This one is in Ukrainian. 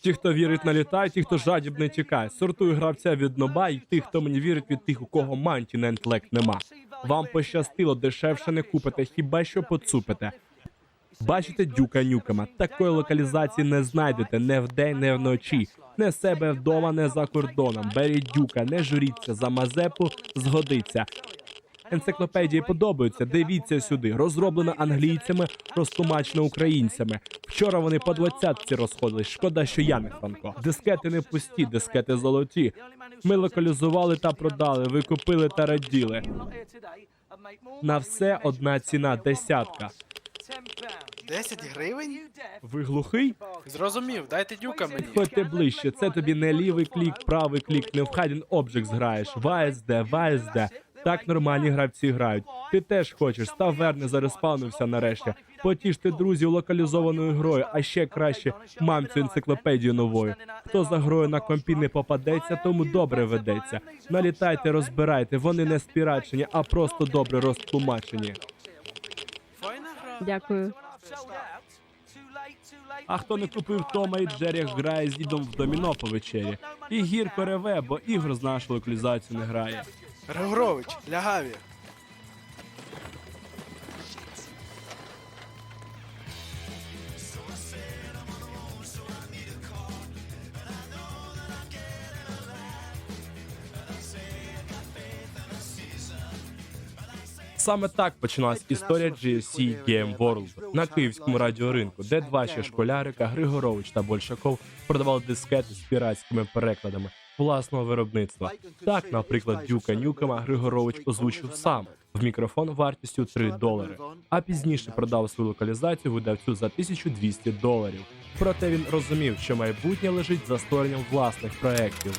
Ті, хто вірить, налітає, ті, хто жадібний тікає. Сортую гравця від ноба і тих, хто мені вірить від тих, у кого манті на інтелект нема. Вам пощастило, дешевше не купите, хіба що поцупите. Бачите дюка нюкама. Такої локалізації не знайдете не вдень, не вночі. Не себе вдома, не за кордоном. Беріть дюка, не журіться за мазепу, згодиться. Енциклопедії подобаються. Дивіться сюди. Розроблено англійцями, розтлумачено українцями. Вчора вони по двадцятці розходились. Шкода, що я не Франко. Дискети не пусті, дискети золоті. Ми локалізували та продали. Ви купили та раділи. На все одна ціна десятка. 10 гривень? Ви глухий? Зрозумів, дайте дюка мені. Ходьте ближче. Це тобі не лівий клік, правий клік, не в Hidden Object зграєш. ВСД, ВСД. Так нормальні гравці грають. Ти теж хочеш, став верне зареспавнився нарешті. Потіште друзів локалізованою грою, а ще краще мамцю енциклопедію новою. Хто за грою на компі не попадеться, тому добре ведеться. Налітайте, розбирайте, вони не спірачені, а просто добре розтлумачені. Дякую. А хто не купив Тома і Джері грає з дідом в доміно по вечері. І гірко реве, бо ігор з нашу локалізацію не грає. Григорович, лягаві. Саме так почалась історія GSC Game World на київському радіоринку, де два ще школярика Григорович та Большаков продавали дискети з піратськими перекладами власного виробництва. Так, наприклад, Дюка Нюкема Григорович озвучив сам в мікрофон вартістю 3 долари, а пізніше продав свою локалізацію видавцю за 1200 доларів. Проте він розумів, що майбутнє лежить за створенням власних проєктів.